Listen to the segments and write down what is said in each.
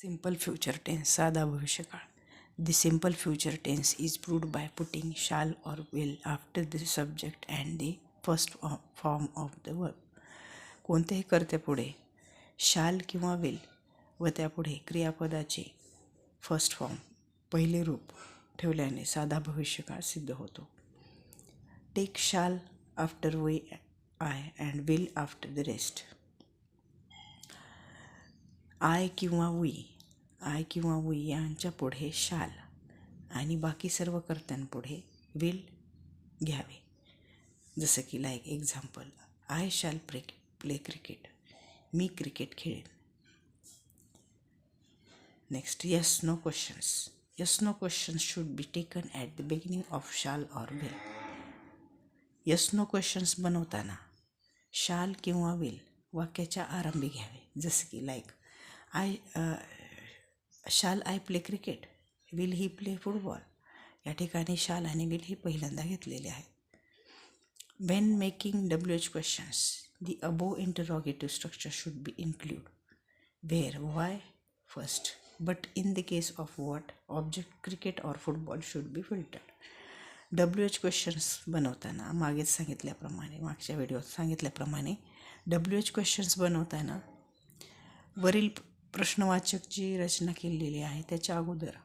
Simple future tense साधा भविष्यकाळ. The simple future tense is proved by putting shall or will after the subject and the first form of the verb कोणत्याही कर्त्यापुढे शाल किंवा will व त्यापुढे क्रियापदाचे फर्स्ट फॉर्म पहिले रूप ठेवल्याने साधा भविष्यकाळ सिद्ध होतो. Take shall after way I and will after the rest I किंवा वी. आय किंवा वी यांच्या पुढे शाल. आणि बाकी सर्व कर्त्यांपुढे विल घ्यावे. जसं की like example I shall pray play cricket me cricket खेळेन. Next yes no questions yes no questions should be taken at the beginning of shall or will yes no questions बनवताना शाल किंवा will वाक्याच्या आरंभी घ्यावे. जसं की like I shall I play cricket will he play football या ठिकाणी shall आणि विल ही पहिल्यांदा घेतलेले when making W H questions the above interrogative structure should be include where why first but in the case of what object cricket or football should be filtered W H questions बनवताना मागेच सांगितल्याप्रमाणे, मागच्या व्हिडिओत सांगितल्याप्रमाणे W H questions बनवताना, वरील प्रश्नवाचकची रचना केलेली आहे. त्याच्या अगोदर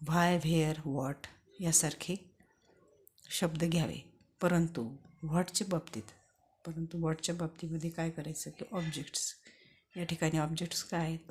व्हाय व्हेअर वॉट यासारखे शब्द घ्यावे. परंतु व्हॉटच्या बाबतीत परंतु व्हॉटच्या बाबतीमध्ये काय करायचं? की ऑब्जेक्ट्स या ठिकाणी ऑब्जेक्ट्स काय आहेत?